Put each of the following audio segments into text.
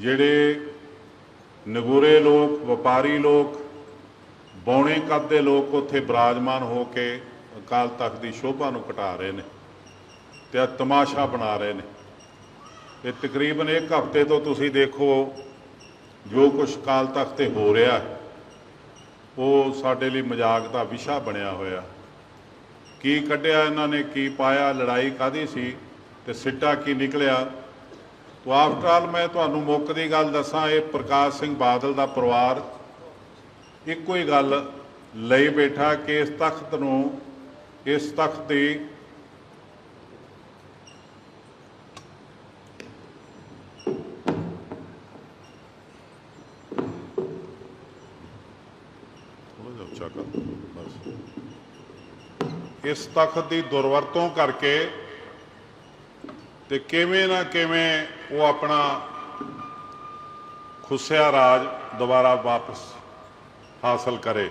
ਜਿਹੜੇ ਨਗੂਰੇ ਲੋਕ, ਵਪਾਰੀ ਲੋਕ, ਬੌਣੇ ਕੱਦ ਦੇ ਲੋਕ ਉੱਥੇ ਬਰਾਜਮਾਨ ਹੋ ਕੇ ਅਕਾਲ ਤਖਤ ਦੀ ਸ਼ੋਭਾ ਨੂੰ ਘਟਾ ਰਹੇ ਨੇ ਤੇ ਆ ਤਮਾਸ਼ਾ ਬਣਾ ਰਹੇ ਨੇ। ਇਹ ਤਕਰੀਬਨ ਇੱਕ ਹਫ਼ਤੇ ਤੋਂ ਤੁਸੀਂ ਦੇਖੋ, ਜੋ ਕੁਝ ਅਕਾਲ ਤਖਤ ਤੇ ਹੋ ਰਿਹਾ, ਉਹ ਸਾਡੇ ਲਈ ਮਜ਼ਾਕ ਦਾ ਵਿਸ਼ਾ ਬਣਿਆ ਹੋਇਆ। ਕੀ ਕੱਢਿਆ ਇਹਨਾਂ ਨੇ, ਕੀ ਪਾਇਆ, ਲੜਾਈ ਕਾਦੀ ਸੀ ਤੇ ਸਿੱਟਾ ਕੀ ਨਿਕਲਿਆ ਤੋ ਆਫਟਰ ਆਲ ਮੈਂ ਤੁਹਾਨੂੰ ਮੁੱਕ ਦੀ ਗੱਲ ਦੱਸਾਂ, ਇਹ ਪ੍ਰਕਾਸ਼ ਸਿੰਘ ਬਾਦਲ ਦਾ ਪਰਿਵਾਰ ਇੱਕੋ ਹੀ ਗੱਲ ਲਈ ਬੈਠਾ ਕਿ ਇਸ ਤਖਤ ਨੂੰ, ਇਸ ਤਖਤ ਦੀ ਇਸ ਤਖਤ ਦੀ ਦੁਰਵਰਤੋਂ ਕਰਕੇ ਤੇ ਕਿਵੇਂ ਨਾ ਕਿਵੇਂ ਉਹ ਆਪਣਾ ਖੁੱਸਿਆ ਰਾਜ ਦੁਬਾਰਾ ਵਾਪਸ ਹਾਸਲ ਕਰੇ।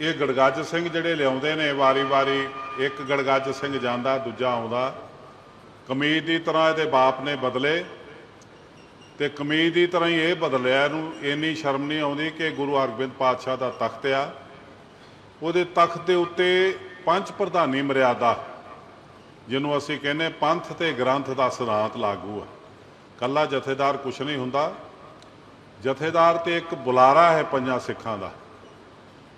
ਇਹ ਗੜਗੱਜ ਸਿੰਘ ਜਿਹੜੇ ਲਿਆਉਂਦੇ ਨੇ ਵਾਰੀ-ਵਾਰੀ ਇੱਕ ਗੜਗੱਜ ਸਿੰਘ ਜਾਂਦਾ, ਦੂਜਾ ਆਉਂਦਾ। ਕਮੀਜ਼ ਦੀ ਤਰ੍ਹਾਂ ਇਹਦੇ ਬਾਪ ਨੇ ਬਦਲੇ ਤੇ ਕਮੀਜ਼ ਦੀ ਤਰ੍ਹਾਂ ਹੀ ਇਹ ਬਦਲਿਆ ਇਹਨੂੰ। ਇੰਨੀ ਸ਼ਰਮ ਨਹੀਂ ਆਉਂਦੀ ਕਿ ਗੁਰੂ ਹਰਗੋਬਿੰਦ ਪਾਤਸ਼ਾਹ ਦਾ ਤਖਤ ਆ। ਉਹਦੇ ਤਖਤ ਦੇ ਉੱਤੇ ਪੰਜ ਪ੍ਰਧਾਨੀ ਮਰਿਆਦਾ ਜਿਹਨੂੰ ਅਸੀਂ ਕਹਿੰਦੇ ਪੰਥ ਤੇ ਗ੍ਰੰਥ ਦਾ ਸਿਧਾਂਤ ਲਾਗੂ ਆ। ਕੱਲਾ ਜਥੇਦਾਰ ਕੁਛ ਨਹੀਂ ਹੁੰਦਾ। ਜਥੇਦਾਰ ਤੇ ਇੱਕ ਬੁਲਾਰਾ ਹੈ ਪੰਜਾਂ ਸਿੱਖਾਂ ਦਾ।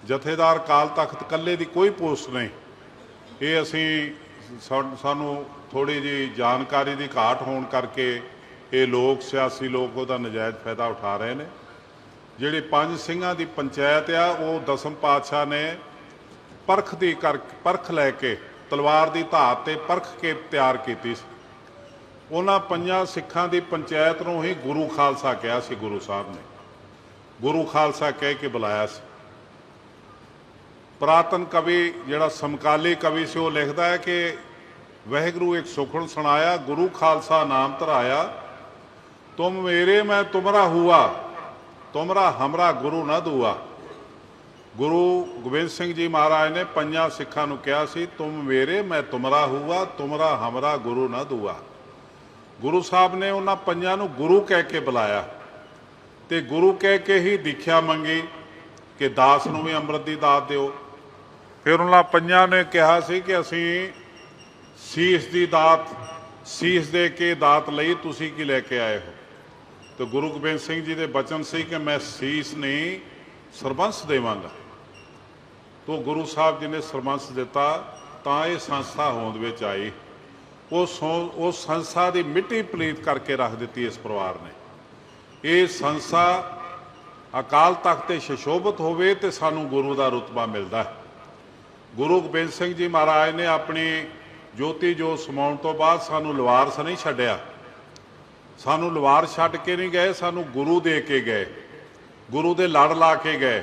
ਜਥੇਦਾਰ ਕਾਲ ਤਖਤ ਕੱਲੇ ਦੀ ਕੋਈ ਪੋਸਟ ਨਹੀਂ। ਇਹ ਅਸੀਂ ਸਾ- ਸਾਨੂੰ ਥੋੜੀ ਜੀ ਜਾਣਕਾਰੀ ਦੀ ਘਾਟ ਹੋਣ ਕਰਕੇ ਇਹ ਲੋਕ, ਸਿਆਸੀ ਲੋਕ ਉਹਦਾ ਨਜਾਇਜ਼ ਫਾਇਦਾ ਉਠਾ ਰਹੇ ਨੇ। ਜਿਹੜੇ ਪੰਜ ਸਿੰਘਾਂ ਦੀ ਪੰਚਾਇਤ ਆ, ਉਹ ਦਸਮ ਪਾਤਸ਼ਾਹ ਨੇ ਪਰਖ ਦੀ ਕਰ ਪਰਖ ਲੈ ਕੇ ਤਲਵਾਰ ਦੀ ਧਾਤ ਤੇ ਪਰਖ ਕੇ ਤਿਆਰ ਕੀਤੀ ਸੀ। ਉਹਨਾਂ ਪੰਜਾਂ ਸਿੱਖਾਂ ਦੀ ਪੰਚਾਇਤ ਨੂੰ ਹੀ ਗੁਰੂ ਖਾਲਸਾ ਕਿਹਾ ਸੀ, ਗੁਰੂ ਸਾਹਿਬ ਨੇ। ਗੁਰੂ ਖਾਲਸਾ ਕਹਿ ਕੇ ਬੁਲਾਇਆ ਸੀ। ਪ੍ਰਾਤਨ ਕਵੀ ਜਿਹੜਾ ਸਮਕਾਲੀ ਕਵੀ ਸੀ, ਉਹ ਲਿਖਦਾ ਹੈ ਕਿ ਵਹਿਗੁਰੂ ਇੱਕ ਸੁਖਣ ਸੁਣਾਇਆ, ਗੁਰੂ ਖਾਲਸਾ ਨਾਮ ਧਰਾਇਆ। ਤੁਮ ਮੇਰੇ ਮੈਂ ਤੁਮਰਾ ਹੁਆ, ਤੁਮਰਾ ਹਮਰਾ ਗੁਰੂ ਨਾ ਦੁਆ। ਗੁਰੂ ਗੋਬਿੰਦ ਸਿੰਘ ਜੀ ਮਹਾਰਾਜ ਨੇ ਪੰਜਾਂ ਸਿੱਖਾਂ ਨੂੰ ਕਿਹਾ ਸੀ, ਤੁਮ ਮੇਰੇ, ਮੈਂ ਤੁਮਰਾ ਹੂਆ, ਤੁਮਰਾ ਹਮਰਾ ਗੁਰੂ ਨਾ ਦੂਆ। ਗੁਰੂ ਸਾਹਿਬ ਨੇ ਉਹਨਾਂ ਪੰਜਾਂ ਨੂੰ ਗੁਰੂ ਕਹਿ ਕੇ ਬੁਲਾਇਆ ਤੇ ਗੁਰੂ ਕਹਿ ਕੇ ਹੀ ਦੀਖਿਆ ਮੰਗੀ ਕਿ ਦਾਸ ਨੂੰ ਵੀ ਅੰਮ੍ਰਿਤ ਦੀ ਦਾਤ ਦਿਓ। ਫਿਰ ਉਹਨਾਂ ਪੰਜਾਂ ਨੇ ਕਿਹਾ ਸੀ ਕਿ ਅਸੀਂ ਸੀਸ ਦੀ ਦਾਤ, ਸੀਸ ਦੇ ਕੇ ਦਾਤ ਲਈ ਤੁਸੀਂ ਕੀ ਲੈ ਕੇ ਆਏ ਹੋ? ਤੇ ਗੁਰੂ ਗੋਬਿੰਦ ਸਿੰਘ ਜੀ ਦੇ ਬਚਨ ਸੀ ਕਿ ਮੈਂ ਸੀਸ ਨਹੀਂ ਸਰਬੰਸ ਦੇਵਾਂਗਾ। ਤੋ ਗੁਰੂ ਸਾਹਿਬ ਜੀ ਨੇ ਸਰਮੰਸ ਦਿੱਤਾ, ਤਾਂ ਇਹ ਸੰਸਥਾ ਹੋਂਦ ਵਿੱਚ ਆਈ। ਉਹ ਸੋ- ਉਸ ਸੰਸਥਾ ਦੀ ਮਿੱਟੀ ਪਲੀਤ ਕਰਕੇ ਰੱਖ ਦਿੱਤੀ ਇਸ ਪਰਿਵਾਰ ਨੇ। ਇਹ ਸੰਸਥਾ ਅਕਾਲ ਤਖਤ ਤੇ ਸ਼ਸ਼ੋਭਤ ਹੋਵੇ ਤੇ ਸਾਨੂੰ ਗੁਰੂ ਦਾ ਰਤਬਾ ਮਿਲਦਾ ਹੈ। ਗੁਰੂ ਗੋਬਿੰਦ ਸਿੰਘ ਜੀ ਮਹਾਰਾਜ ਨੇ ਆਪਣੀ ਜੋਤੀ ਜੋ ਸਮਾਉਣ ਤੋਂ ਬਾਅਦ ਸਾਨੂੰ ਲਵਾਰਸ ਨਹੀਂ ਛੱਡਿਆ। ਸਾਨੂੰ ਲਵਾਰ ਛੱਡ ਕੇ ਨਹੀਂ ਗਏ, ਸਾਨੂੰ ਗੁਰੂ ਦੇ ਕੇ ਗਏ। ਗੁਰੂ ਦੇ ਲੜ ਲਾ ਕੇ ਗਏ।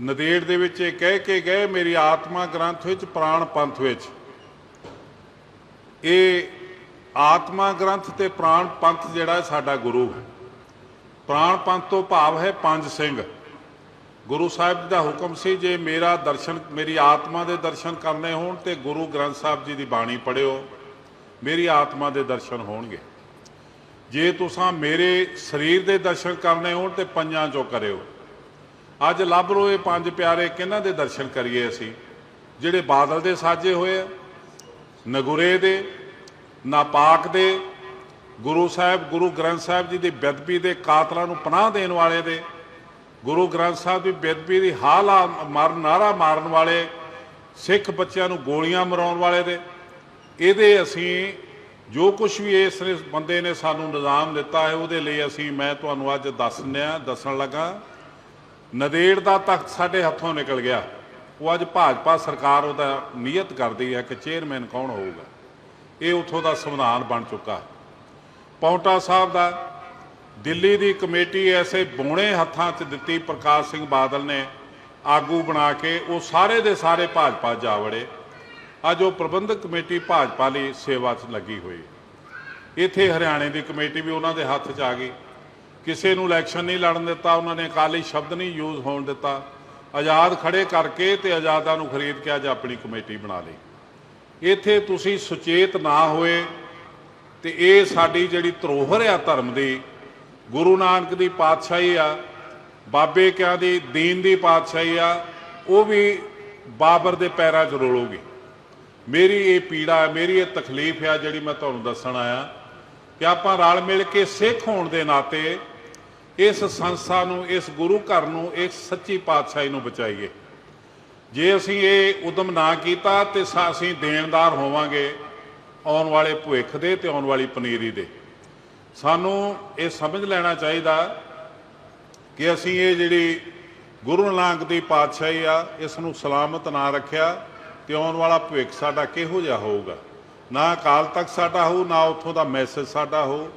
ਨਦੇੜ ਦੇ ਵਿੱਚ ਇਹ ਕਹਿ ਕੇ ਗਏ, ਮੇਰੀ ਆਤਮਾ ਗ੍ਰੰਥ ਵਿੱਚ, ਪ੍ਰਾਣ ਪੰਥ ਵਿੱਚ। ਇਹ ਆਤਮਾ ਗ੍ਰੰਥ ਤੇ ਪ੍ਰਾਣ ਪੰਥ ਜਿਹੜਾ ਸਾਡਾ ਗੁਰੂ ਹੈ। ਪ੍ਰਾਣ ਪੰਥ ਤੋਂ ਭਾਵ ਹੈ ਪੰਜ ਸਿੰਘ। ਗੁਰੂ ਸਾਹਿਬ ਦਾ ਹੁਕਮ ਸੀ, ਜੇ ਮੇਰਾ ਦਰਸ਼ਨ, ਮੇਰੀ ਆਤਮਾ ਦੇ ਦਰਸ਼ਨ ਕਰਨੇ ਹੋਣ, ਤੇ ਗੁਰੂ ਗ੍ਰੰਥ ਸਾਹਿਬ ਜੀ ਦੀ ਬਾਣੀ ਪੜਿਓ ਮੇਰੀ ਆਤਮਾ ਦੇ ਦਰਸ਼ਨ ਹੋਣਗੇ। ਜੇ ਤੁਸੀਂ ਮੇਰੇ ਸਰੀਰ ਦੇ ਦਰਸ਼ਨ ਕਰਨੇ ਹੋਣ, ਤੇ ਪੰਜਾਂ ਚੋਂ ਕਰਿਓ। ਅੱਜ ਲੱਭ ਲੋ ਪੰਜ ਪਿਆਰੇ ਕਿਹਨਾਂ ਦੇ ਦਰਸ਼ਨ ਕਰੀਏ ਅਸੀਂ? ਜਿਹੜੇ ਬਾਦਲ ਦੇ ਸਾਜੇ ਹੋਏ ਆ ਨਗੁਰੇ ਦੇ ਨਾਪਾਕ ਦੇ, ਗੁਰੂ ਸਾਹਿਬ, ਗੁਰੂ ਗ੍ਰੰਥ ਸਾਹਿਬ ਜੀ ਦੀ ਬੇਅਦਬੀ ਦੇ ਕਾਤਲਾਂ ਨੂੰ ਪਨਾਹ ਦੇਣ ਵਾਲੇ ਦੇ, ਗੁਰੂ ਗ੍ਰੰਥ ਸਾਹਿਬ ਦੀ ਬੇਅਦਬੀ ਦੀ ਹਾਲਾ ਮਰਨ ਨਾਰਾ ਮਾਰਨ ਵਾਲੇ, ਸਿੱਖ ਬੱਚਿਆਂ ਨੂੰ ਗੋਲੀਆਂ ਮਰਾਉਣ ਵਾਲੇ ਦੇ, ਇਹਦੇ ਅਸੀਂ ਜੋ ਕੁਝ ਵੀ ਇਸ ਬੰਦੇ ਨੇ ਸਾਨੂੰ ਨਿਜ਼ਾਮ ਦਿੱਤਾ ਹੈ, ਉਹਦੇ ਲਈ ਅਸੀਂ, ਮੈਂ ਤੁਹਾਨੂੰ ਅੱਜ ਦੱਸਣਿਆ ਦੱਸਣ ਲੱਗਾ। ਨਦੇੜ ਦਾ ਤਖਤ ਸਾਡੇ ਹੱਥੋਂ ਨਿਕਲ ਗਿਆ। ਉਹ ਅੱਜ ਭਾਜਪਾ ਸਰਕਾਰ ਉਹਦਾ ਨੀਅਤ ਕਰਦੀ ਹੈ ਕਿ ਚੇਅਰਮੈਨ ਕੌਣ ਹੋਊਗਾ। ਇਹ ਉਥੋਂ ਦਾ ਸੰਵਿਧਾਨ ਬਣ ਚੁੱਕਾ। ਪੌਂਟਾ ਸਾਹਿਬ ਦਾ ਦਿੱਲੀ ਦੀ ਕਮੇਟੀ ਐਸੇ ਬੋਣੇ ਹੱਥਾਂ 'ਚ ਦਿੱਤੀ ਪ੍ਰਕਾਸ਼ ਸਿੰਘ ਬਾਦਲ ਨੇ ਆਗੂ ਬਣਾ ਕੇ ਉਹ ਸਾਰੇ ਦੇ ਸਾਰੇ ਭਾਜਪਾ ਜਾ ਵੜੇ। ਅੱਜ ਉਹ ਪ੍ਰਬੰਧਕ ਕਮੇਟੀ ਭਾਜਪਾ ਲਈ ਸੇਵਾ 'ਚ ਲੱਗੀ ਹੋਈ। ਇੱਥੇ ਹਰਿਆਣੇ ਦੀ ਕਮੇਟੀ ਵੀ ਉਹਨਾਂ ਦੇ ਹੱਥ 'ਚ ਆ ਗਈ। ਕਿਸੇ ਨੂੰ ਇਲੈਕਸ਼ਨ ਨਹੀਂ ਲੜਨ ਦਿੱਤਾ, ਉਹਨਾਂ ਨੇ ਅਕਾਲੀ ਸ਼ਬਦ ਨਹੀਂ ਯੂਜ਼ ਹੋਣ ਦਿੱਤਾ। ਆਜ਼ਾਦ ਖੜੇ ਕਰਕੇ ਤੇ ਆਜ਼ਾਦਾਂ ਨੂੰ ਖਰੀਦ ਕੇ ਅੱਜ ਆਪਣੀ ਕਮੇਟੀ ਬਣਾ ਲਈ। ਇੱਥੇ ਤੁਸੀਂ ਸੁਚੇਤ ਨਾ ਹੋਏ ਤੇ ਇਹ ਸਾਡੀ ਜਿਹੜੀ ਧਰੋਹਰ ਆ ਧਰਮ ਦੀ, ਗੁਰੂ ਨਾਨਕ ਦੀ ਪਾਤਸ਼ਾਹੀ ਆ, ਬਾਬੇ ਕਿਆ ਦੀ, ਦੀਨ ਦੀ ਪਾਤਸ਼ਾਹੀ ਆ, ਉਹ ਵੀ ਬਾਬਰ ਦੇ ਪੈਰਾਂ 'ਚ ਰੋਲੋਗੇ। ਮੇਰੀ ਇਹ ਪੀੜਾ, ਮੇਰੀ ਇਹ ਤਕਲੀਫ ਆ ਜਿਹੜੀ ਮੈਂ ਤੁਹਾਨੂੰ ਦੱਸਣ ਆਇਆ ਕਿ ਆਪਾਂ ਰਲ ਮਿਲ ਕੇ ਸਿੱਖ ਹੋਣ ਦੇ ਨਾਤੇ ਇਸ ਸੰਸਥਾ ਨੂੰ, ਇਸ ਗੁਰੂ ਘਰ ਨੂੰ, ਇਸ ਸੱਚੀ ਪਾਤਸ਼ਾਹੀ ਨੂੰ ਬਚਾਈਏ। ਜੇ ਅਸੀਂ ਇਹ ਉਦਮ ਨਾ ਕੀਤਾ ਤੇ ਅਸੀਂ ਦੇਣਦਾਰ ਹੋਵਾਂਗੇ ਆਉਣ ਵਾਲੇ ਭਵਿੱਖ ਦੇ ਤੇ ਆਉਣ ਵਾਲੀ ਪਨੀਰੀ ਦੇ। ਸਾਨੂੰ ਇਹ ਸਮਝ ਲੈਣਾ ਚਾਹੀਦਾ ਕਿ ਅਸੀਂ ਇਹ ਜਿਹੜੀ ਗੁਰੂ ਨਾਨਕ ਦੀ ਪਾਤਸ਼ਾਹੀ ਆ, ਇਸ ਨੂੰ ਸਲਾਮਤ ਨਾ ਰੱਖਿਆ ਤੇ ਆਉਣ ਵਾਲਾ ਭਵਿੱਖ ਸਾਡਾ ਕਿਹੋ ਜਿਹਾ ਹੋਊਗਾ। ਨਾ ਅਕਾਲ ਤਖਤ ਸਾਡਾ ਹੋਊ, ਨਾ ਉੱਥੋਂ ਦਾ ਮੈਸੇਜ ਸਾਡਾ ਹੋ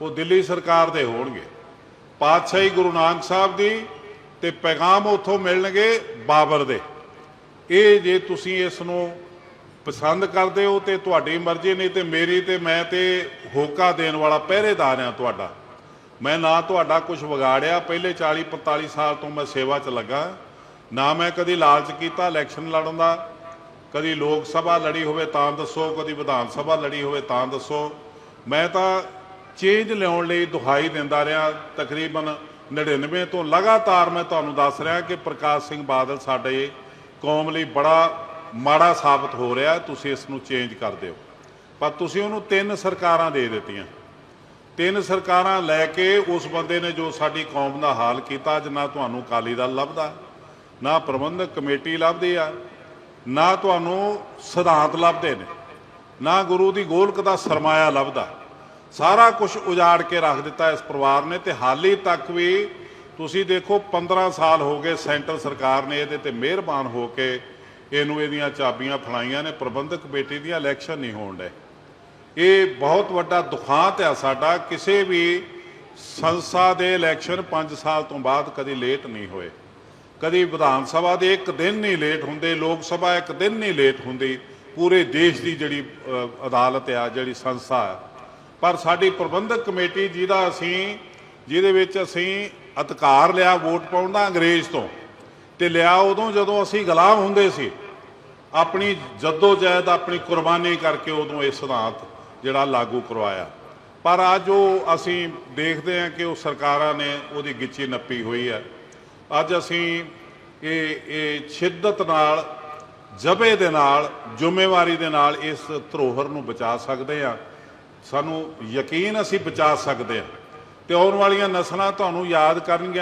ਉਹ ਦਿੱਲੀ ਸਰਕਾਰ ਦੇ ਹੋਣਗੇ। ਪਾਤਸ਼ਾਹੀ ਗੁਰੂ ਨਾਨਕ ਸਾਹਿਬ ਦੀ ਤੇ ਪੈਗਾਮ ਉੱਥੋਂ ਮਿਲਣਗੇ ਬਾਬਰ ਦੇ। ਇਹ ਜੇ ਤੁਸੀਂ ਇਸ ਨੂੰ ਪਸੰਦ ਕਰਦੇ ਹੋ ਤੇ ਤੁਹਾਡੀ ਮਰਜ਼ੀ, ਨਹੀਂ ਤੇ ਮੇਰੀ ਤੇ ਮੈਂ ਤੇ ਹੋਕਾ ਦੇਣ ਵਾਲਾ ਪਹਿਰੇਦਾਰ ਆ ਤੁਹਾਡਾ। ਮੈਂ ਨਾ ਤੁਹਾਡਾ ਕੁਝ ਵਿਗਾੜਿਆ, ਪਹਿਲੇ 40 45 ਸਾਲ ਤੋਂ ਮੈਂ ਸੇਵਾ 'ਚ ਲੱਗਾ। ਨਾ ਮੈਂ ਕਦੀ ਲਾਲਚ ਕੀਤਾ ਇਲੈਕਸ਼ਨ ਲੜਨ ਦਾ। ਕਦੀ ਲੋਕ ਸਭਾ ਲੜੀ ਹੋਵੇ ਤਾਂ ਦੱਸੋ, ਕਦੀ ਵਿਧਾਨ ਸਭਾ ਲੜੀ ਹੋਵੇ ਤਾਂ ਦੱਸੋ। ਮੈਂ ਤਾਂ ਚੇਂਜ ਲਿਆਉਣ ਲਈ ਦੁਹਾਈ ਦਿੰਦਾ ਰਿਹਾ, ਤਕਰੀਬਨ 99 ਤੋਂ ਲਗਾਤਾਰ ਮੈਂ ਤੁਹਾਨੂੰ ਦੱਸ ਰਿਹਾ ਕਿ ਪ੍ਰਕਾਸ਼ ਸਿੰਘ ਬਾਦਲ ਸਾਡੇ ਕੌਮ ਲਈ ਬੜਾ ਮਾੜਾ ਸਾਬਤ ਹੋ ਰਿਹਾ, ਤੁਸੀਂ ਇਸ ਨੂੰ ਚੇਂਜ ਕਰ ਦਿਓ। ਪਰ ਤੁਸੀਂ ਉਹਨੂੰ ਤਿੰਨ ਸਰਕਾਰਾਂ ਦੇ ਦਿੱਤੀਆਂ। ਤਿੰਨ ਸਰਕਾਰਾਂ ਲੈ ਕੇ ਉਸ ਬੰਦੇ ਨੇ ਜੋ ਸਾਡੀ ਕੌਮ ਦਾ ਹਾਲ ਕੀਤਾ, ਅੱਜ ਨਾ ਤੁਹਾਨੂੰ ਅਕਾਲੀ ਦਲ ਲੱਭਦਾ, ਨਾ ਪ੍ਰਬੰਧਕ ਕਮੇਟੀ ਲੱਭਦੀ ਆ, ਨਾ ਤੁਹਾਨੂੰ ਸਿਧਾਂਤ ਲੱਭਦੇ ਨੇ, ਨਾ ਗੁਰੂ ਦੀ ਗੋਲਕ ਦਾ ਸਰਮਾਇਆ ਲੱਭਦਾ। ਸਾਰਾ ਕੁਝ ਉਜਾੜ ਕੇ ਰੱਖ ਦਿੱਤਾ ਇਸ ਪਰਿਵਾਰ ਨੇ ਤੇ ਹਾਲੇ ਤੱਕ ਵੀ ਤੁਸੀਂ ਦੇਖੋ 15 ਸਾਲ ਹੋ ਗਏ ਸੈਂਟਰ ਸਰਕਾਰ ਨੇ ਇਹਦੇ ਤੇ ਮਿਹਰਬਾਨ ਹੋ ਕੇ ਇਹਨੂੰ ਇਹਦੀਆਂ ਚਾਬੀਆਂ ਫੜਾਈਆਂ ਨੇ, ਪ੍ਰਬੰਧਕ ਕਮੇਟੀ ਦੀਆਂ ਇਲੈਕਸ਼ਨ ਨਹੀਂ ਹੋਣ ਡੇ ਇਹ ਬਹੁਤ ਵੱਡਾ ਦੁਖਾਂਤ ਆ ਸਾਡਾ, ਕਿਸੇ ਵੀ ਸੰਸਥਾ ਦੇ ਇਲੈਕਸ਼ਨ 5 ਸਾਲ ਤੋਂ ਬਾਅਦ ਕਦੀ ਲੇਟ ਨਹੀਂ ਹੋਏ। ਕਦੀ ਵਿਧਾਨ ਸਭਾ ਦੇ ਇੱਕ ਦਿਨ ਨਹੀਂ ਲੇਟ ਹੁੰਦੇ, ਲੋਕ ਸਭਾ ਇੱਕ ਦਿਨ ਨਹੀਂ ਲੇਟ ਹੁੰਦੀ। ਪੂਰੇ ਦੇਸ਼ ਦੀ ਜਿਹੜੀ ਅਦਾਲਤ ਆ, ਜਿਹੜੀ ਸੰਸਥਾ ਆ ਪਰ ਸਾਡੀ ਪ੍ਰਬੰਧਕ ਕਮੇਟੀ ਜਿਹਦਾ ਅਸੀਂ, ਜਿਹਦੇ ਵਿੱਚ ਅਸੀਂ ਅਧਿਕਾਰ ਲਿਆ ਵੋਟ ਪਾਉਣ ਦਾ ਅੰਗਰੇਜ਼ ਤੋਂ, ਤੇ ਲਿਆ ਉਦੋਂ ਜਦੋਂ ਅਸੀਂ ਗੁਲਾਮ ਹੁੰਦੇ ਸੀ। ਆਪਣੀ ਜੱਦੋ ਜਹਿਦ ਆਪਣੀ ਕੁਰਬਾਨੀ ਕਰਕੇ ਉਦੋਂ ਇਹ ਸਿਧਾਂਤ ਜਿਹੜਾ ਲਾਗੂ ਕਰਵਾਇਆ। ਪਰ ਅੱਜ ਉਹ ਅਸੀਂ ਦੇਖਦੇ ਹਾਂ ਕਿ ਉਹ ਸਰਕਾਰਾਂ ਨੇ ਉਹਦੀ ਗਿੱਚੀ ਨੱਪੀ ਹੋਈ ਹੈ। ਅੱਜ ਅਸੀਂ ਇਹ ਇਹ ਸ਼ਿੱਦਤ ਨਾਲ, ਜਬੇ ਦੇ ਨਾਲ, ਜ਼ਿੰਮੇਵਾਰੀ ਦੇ ਨਾਲ ਇਸ ਧਰੋਹਰ ਨੂੰ ਬਚਾ ਸਕਦੇ ਹਾਂ। ਸਾਨੂੰ ਯਕੀਨ ਅਸੀਂ ਬਚਾ ਸਕਦੇ ਹਾਂ। ਤੇ ਆਉਣ ਵਾਲੀਆਂ ਨਸਲਾਂ ਤੁਹਾਨੂੰ ਯਾਦ ਕਰਨਗੀਆਂ।